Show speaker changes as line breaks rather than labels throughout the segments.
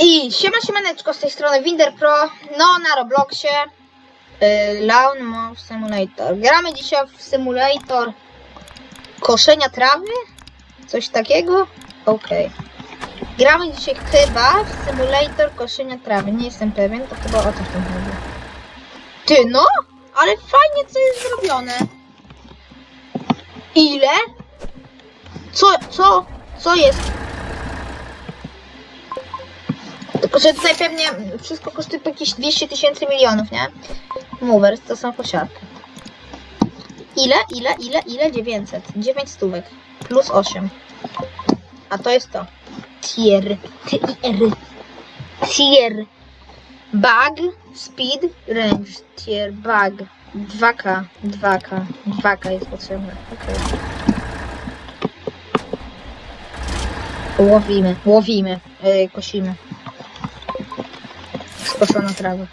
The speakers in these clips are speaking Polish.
I siema siemaneczko z tej strony Winder Pro, no na Robloxie y, Lawn Mouse Simulator. Gramy dzisiaj w simulator koszenia trawy? Coś takiego? Okej. Gramy dzisiaj chyba w simulator koszenia trawy, nie jestem pewien, to chyba o co w tym chodzi. Ty no, ale fajnie co jest zrobione. Ile? Co, co, co jest? Że tutaj pewnie wszystko kosztuje jakieś 200 tysięcy milionów, nie? Movers to są kosiarki. Ile, ile, ile, ile? 900. 9 stówek. Plus 8. A to jest to. Tier. Tier. Tier. Bug. Speed. Range. Tier. Bug. 2K. 2K. 2K jest potrzebne. Okej. Łowimy. Łowimy. Yy, kosimy. Skoszoną trawę.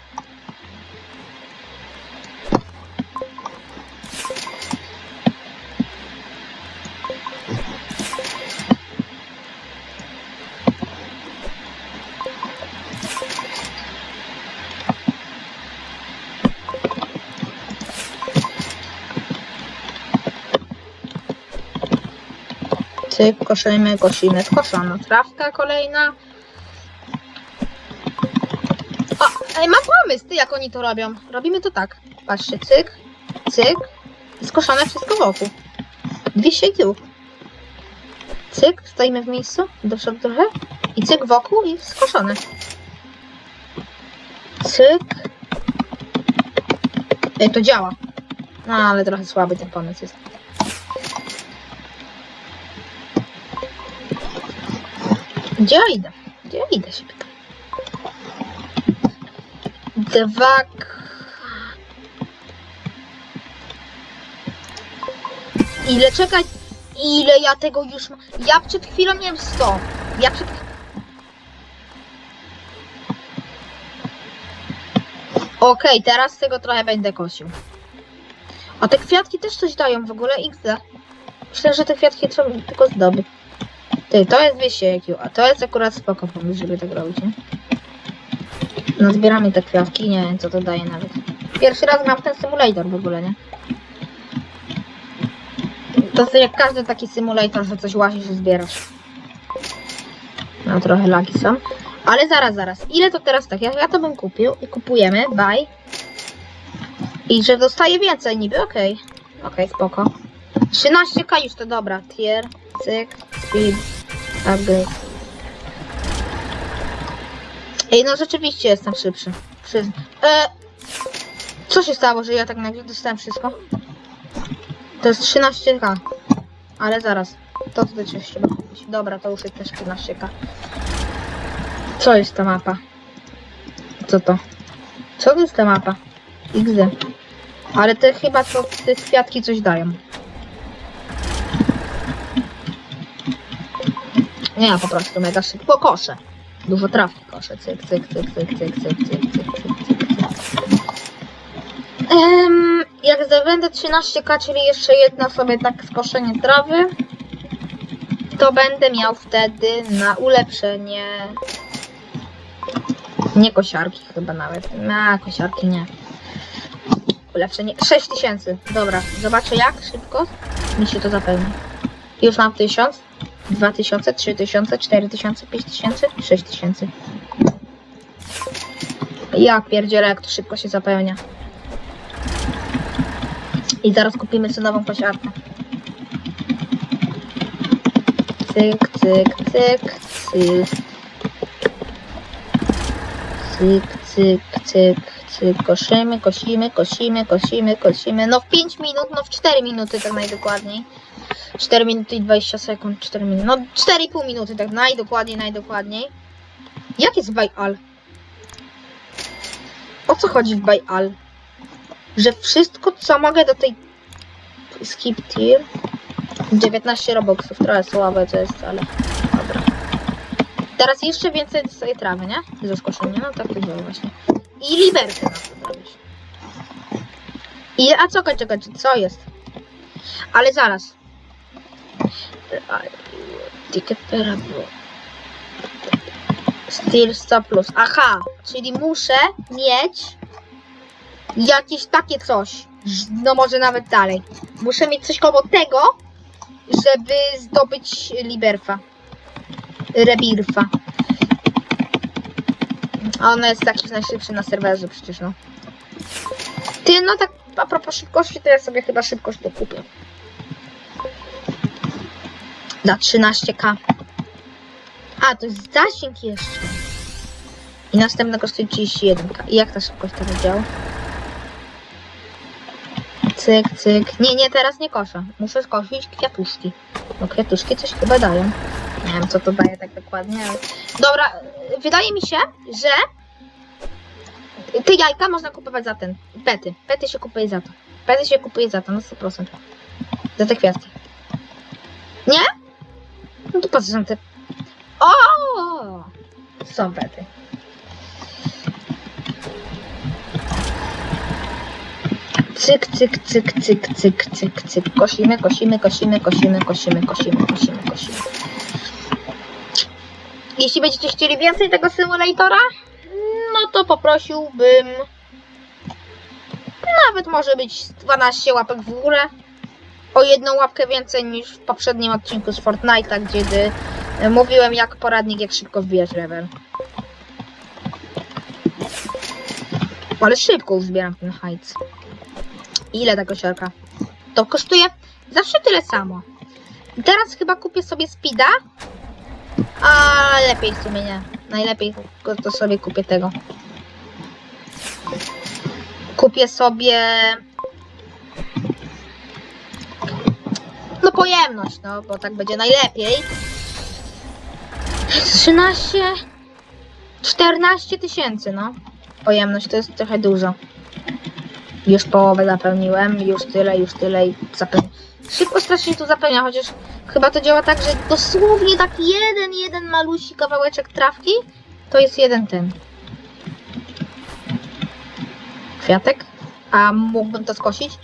Cyk, koszymy, kosimy, skoszona trawka kolejna. Ej, mam pomysł, ty, jak oni to robią. Robimy to tak. Patrzcie, cyk, cyk skoszone wszystko wokół. 200 i tył. Cyk, stoimy w miejscu, do przodu trochę i cyk wokół i skoszone. Cyk. Ej, to działa. No, ale trochę słaby ten pomysł jest. Gdzie ja idę? Gdzie ja idę się pytam. Dwa... Ile czekać? Ile ja tego już mam? Ja przed chwilą miałem 100. Ja przed... Okej, teraz z tego trochę będę kosił. A te kwiatki też coś dają w ogóle XD. Myślę, że te kwiatki trzeba tylko zdobyć. Ty, to jest 200 IQ, a to jest akurat spoko pomysł, żeby tak robić, nie? No zbieramy te kwiatki, nie wiem co to daje nawet. Pierwszy raz gram w ten symulator w ogóle, nie? To jest jak każdy taki symulator, że coś łazisz i zbierasz. No trochę lagi są. Ale zaraz, zaraz. Ile to teraz tak? Ja, ja to bym kupił i kupujemy, buy. I że dostaję więcej niby, okej. Okej, spoko. 13k już to dobra. Tier, cyk, speed, upgrade. Ej, no rzeczywiście jestem szybszy. Przyzn e, co się stało, że ja tak nagle dostałem wszystko? To jest 13k. Ale zaraz. To tutaj coś trzeba kupić. Dobra, to już jest też 15k. Co jest ta mapa? Co to? Co to jest ta mapa? XD. Ale te chyba to te kwiatki coś dają. Nie, po prostu mega szybko koszę. Dużo trawki koszę. Cyk, cyk, cyk, cyk, cyk, cyk, cyk, cyk, cyk, cyk. Em, jak zdobędę 13k, czyli jeszcze jedna sobie tak skoszenie trawy, to będę miał wtedy na ulepszenie nie kosiarki chyba nawet. Na kosiarki nie. Ulepszenie 6000. Dobra, zobaczę jak szybko mi się to zapełni. Już mam 1000, 2000, 3000, 4000, 5000, 6000. Ja pierdzielę jak to szybko się zapełnia. I zaraz kupimy sobie nową kosiarkę. Cyk, cyk, cyk, cyk. Cyk, cyk, cyk, cyk. Kosimy, kosimy, kosimy, kosimy, kosimy. No w 5 minut, no w 4 minuty tak najdokładniej. 4 minuty i 20 sekund, 4 minuty. No 4,5 minuty tak najdokładniej, najdokładniej. Jak jest all? O co chodzi w all? Że wszystko co mogę do tej skip tier 19 robuxów, trochę słabe to jest, ale dobra. Teraz jeszcze więcej dostaję trawy, nie? Ze skoszenia, no tak to działa właśnie. I liberty na to zrobić. I, a co, czekaj, co jest? Ale zaraz. A, Ticket per abo- Steel 100 plus. Aha, czyli muszę mieć jakieś takie coś. No może nawet dalej. Muszę mieć coś koło tego, żeby zdobyć Liberfa. Rebirfa. A ona jest taki najszybszy na serwerze przecież, no. Ty, no tak a propos szybkości, to ja sobie chyba szybkość to Za 13k. A, to jest zasięg jeszcze. I następna kosztuje 31k. I jak ta szybkość teraz działa? Cyk, cyk. Nie, nie, teraz nie koszę. Muszę skosić kwiatuszki. Bo kwiatuszki coś chyba dają. Nie wiem, co to daje tak dokładnie. Dobra, wydaje mi się, że te jajka można kupować za ten. Pety. Pety się kupuje za to. Pety się kupuje za to, na 100%. Za te kwiatki. Nie? No to po co są te... O! Są pety. Cyk, cyk, cyk, cyk, cyk, cyk, cyk. Kosimy, kosimy, kosimy, kosimy, kosimy, kosimy, kosimy, kosimy. Jeśli będziecie chcieli więcej tego symulatora, no to poprosiłbym nawet może być 12 łapek w górę. O jedną łapkę więcej niż w poprzednim odcinku z Fortnite'a, gdzie y, mówiłem jak poradnik, jak szybko wbijać level. Ale szybko zbieram ten hajc. Ile ta kosiarka? To kosztuje zawsze tyle samo. Teraz chyba kupię sobie speeda. A lepiej w sumie nie. Najlepiej to sobie kupię tego. Kupię sobie. Pojemność, no, bo tak będzie najlepiej. 13. 14 tysięcy, no. Pojemność to jest trochę dużo. Już połowę zapełniłem, już tyle, już tyle i zapełniłem. Szybko strasznie tu zapełnia, chociaż chyba to działa tak, że dosłownie tak jeden, jeden malusi kawałeczek trawki to jest jeden ten. Kwiatek? A mógłbym to skosić?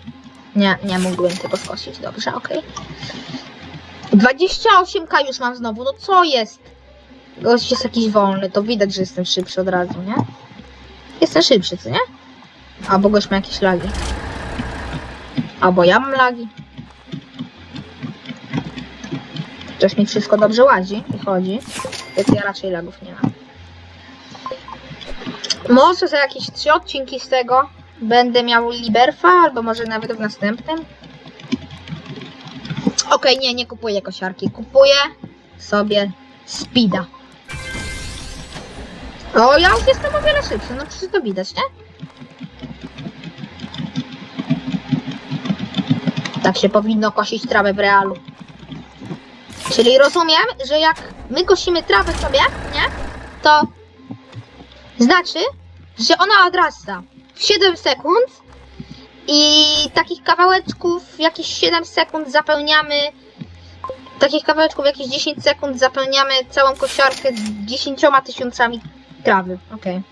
Nie, nie mógłbym tego skosić. Dobrze, okej. 28k już mam znowu, no co jest? Gość jest jakiś wolny, to widać, że jestem szybszy od razu, nie? Jestem szybszy, co nie? Albo gość ma jakieś lagi. Albo ja mam lagi. Chociaż mi wszystko dobrze łazi i chodzi, więc ja raczej lagów nie mam. Może za jakieś trzy odcinki z tego będę miał Liberfa, albo może nawet w następnym. Okej, nie, nie kupuję kosiarki. Kupuję sobie Speeda. O, ja już jestem o wiele szybszy, no przecież to widać, nie? Tak się powinno kosić trawę w realu. Czyli rozumiem, że jak my kosimy trawę sobie, nie? To znaczy, że ona odrasta w 7 sekund i takich kawałeczków jakieś 7 sekund zapełniamy takich kawałeczków jakieś 10 sekund zapełniamy całą kosiarkę z 10 tysiącami trawy. Okej.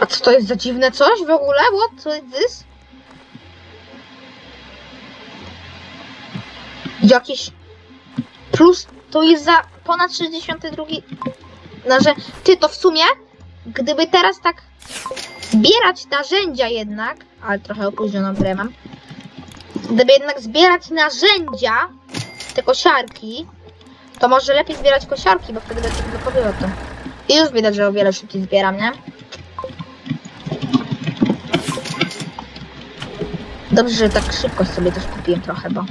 A co to jest za dziwne coś w ogóle? What is this? Jakieś plus to jest za ponad 62 no, że ty to w sumie gdyby teraz tak zbierać narzędzia jednak ale trochę opóźnioną grę mam gdyby jednak zbierać narzędzia te kosiarki to może lepiej zbierać kosiarki, bo wtedy będę blokowywał to i już widać, że o wiele szybciej zbieram, nie? Dobrze, że tak szybko sobie też kupiłem trochę, bo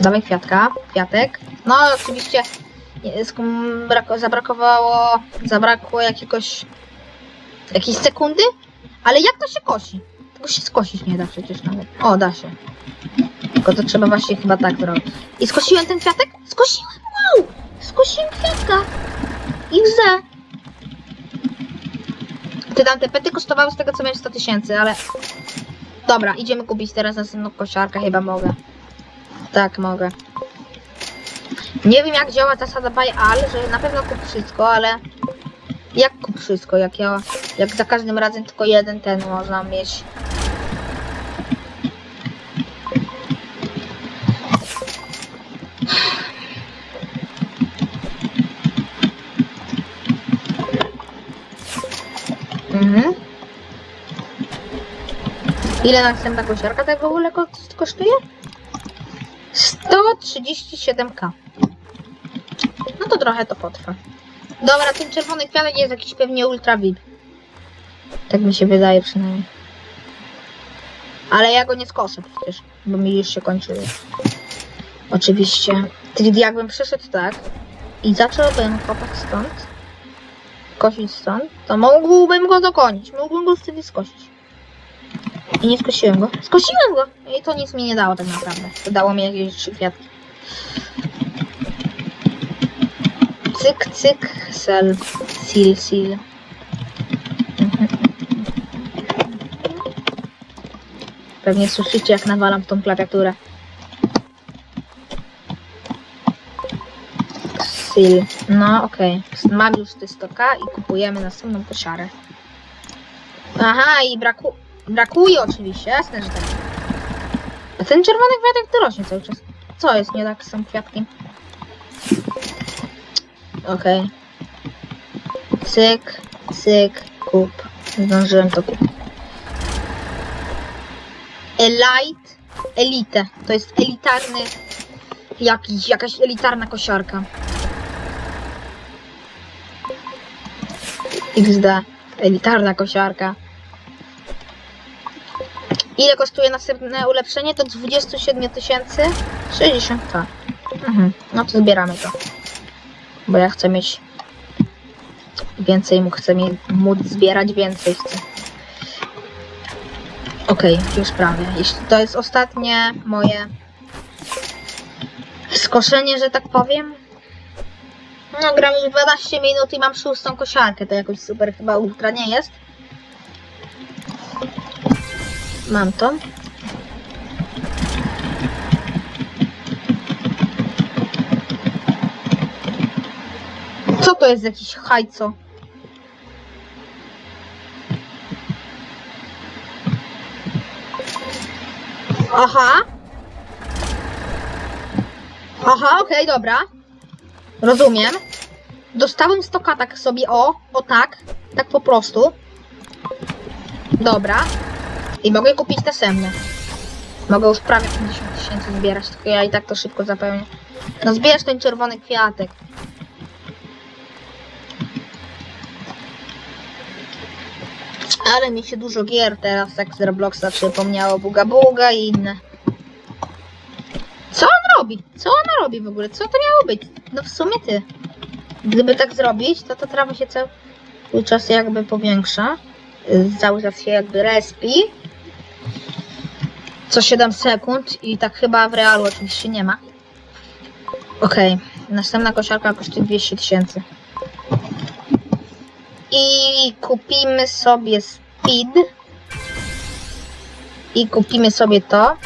Dawaj kwiatka, kwiatek. No oczywiście zabrakowało, zabrakło jakiegoś jakiejś sekundy, ale jak to się kosi? Tego się skosić nie da przecież nawet. O, da się. Tylko to trzeba właśnie chyba tak zrobić. I skosiłem ten kwiatek? Skosiłem, wow! Skosiłem kwiatka. XZ. Ty tam te pety kosztowały z tego co wiem 100 tysięcy, ale... Dobra, idziemy kupić teraz następną kosiarkę, chyba mogę. Tak, mogę. Nie wiem jak działa zasada by all, że na pewno kup wszystko, ale jak kup wszystko, jak ja, jak za każdym razem tylko jeden ten można mieć. Mhm. Ile następna kosiarka tak w ogóle kosztuje? 137k. Trochę to potrwa. Dobra, ten czerwony kwiatek jest jakiś pewnie ultra VIP. Tak mi się wydaje przynajmniej. Ale ja go nie skoszę przecież, bo mi już się kończy. Oczywiście. Czyli jakbym przyszedł tak i zacząłbym kopać stąd, kosić stąd, to mógłbym go dokonić. Mógłbym go wtedy skosić. I nie skosiłem go. Skosiłem go! I to nic mi nie dało tak naprawdę. To dało mi jakieś trzy kwiatki. Cyk, cyk, sel, sil, sil. Pewnie słyszycie jak nawalam w tą klawiaturę. Sil. No okej. Mam już te 100k i kupujemy następną kosiarę. Aha, i braku brakuje oczywiście, jasne, że tak. A ten czerwony kwiatek to rośnie cały czas. Co jest nie tak z tym kwiatkiem? Okej. Cyk, cyk, kup. Zdążyłem to kupić. Elite, elite. To jest elitarny, jakiś, jakaś elitarna kosiarka. XD. Elitarna kosiarka. Ile kosztuje następne ulepszenie? Do 27 tysięcy? 60, tak. Mhm. No to zbieramy to. Bo ja chcę mieć więcej, chcę mi móc zbierać więcej chcę. Okej, już prawie. Jeśli to jest ostatnie moje skoszenie, że tak powiem. No, gram już 12 minut i mam szóstą kosiarkę. To jakoś super chyba ultra nie jest. Mam to. Co to jest jakiś hajco? Aha. Aha, okej, dobra. Rozumiem. Dostałem stoka tak sobie, o, o tak, tak po prostu. Dobra. I mogę kupić następne. Mogę już prawie 50 tysięcy zbierać, tylko ja i tak to szybko zapełnię. No zbierz ten czerwony kwiatek. Ale mi się dużo gier teraz tak z Robloxa przypomniało. Buga Buga i inne. Co on robi? Co on robi w ogóle? Co to miało być? No w sumie ty. Gdyby tak zrobić, to to trawa się cały czas jakby powiększa. Cały czas się jakby respi. Co 7 sekund i tak chyba w realu oczywiście nie ma. Okej, następna kosiarka kosztuje 200 tysięcy. I kupimy sobie speed. I kupimy sobie to.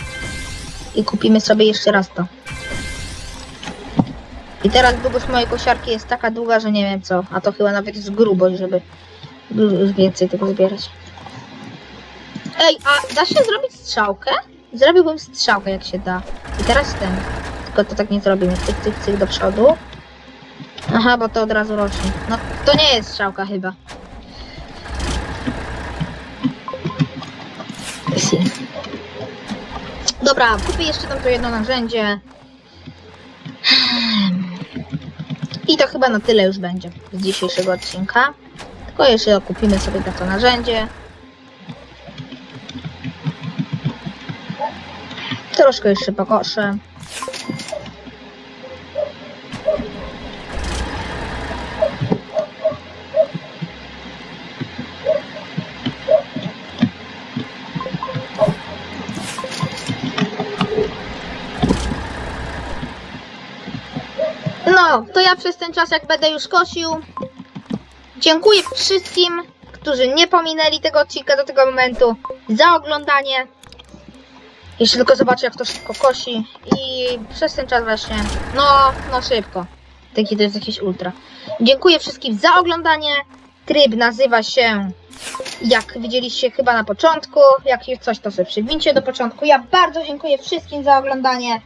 I kupimy sobie jeszcze raz to. I teraz długość mojej kosiarki jest taka długa, że nie wiem co. A to chyba nawet jest grubość, żeby więcej tego zbierać. Ej, a da się zrobić strzałkę? Zrobiłbym strzałkę jak się da. I teraz ten. Tylko to tak nie zrobimy. Cyk, cyk, cyk do przodu. Aha, bo to od razu rośnie. No, to nie jest strzałka chyba. Dobra, kupię jeszcze tam to jedno narzędzie. I to chyba na tyle już będzie z dzisiejszego odcinka. Tylko jeszcze kupimy sobie to narzędzie. Troszkę jeszcze pokoszę. To ja przez ten czas, jak będę już kosił, dziękuję wszystkim, którzy nie pominęli tego odcinka do tego momentu za oglądanie. Jeszcze tylko zobaczę, jak to szybko kosi. I przez ten czas właśnie, no, no szybko. Taki to jest jakiś ultra. Dziękuję wszystkim za oglądanie. Tryb nazywa się, jak widzieliście chyba na początku. Jak coś, to sobie przywincie do początku. Ja bardzo dziękuję wszystkim za oglądanie.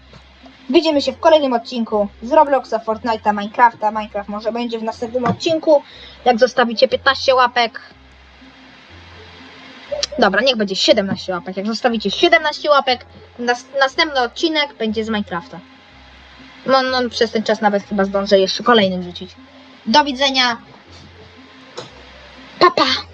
Widzimy się w kolejnym odcinku z Robloxa, Fortnite'a, Minecrafta. Minecraft może będzie w następnym odcinku, jak zostawicie 15 łapek. Dobra, niech będzie 17 łapek. Jak zostawicie 17 łapek, nas, następny odcinek będzie z Minecrafta. No, no, przez ten czas nawet chyba zdążę jeszcze kolejny wrzucić. Do widzenia. Pa, pa.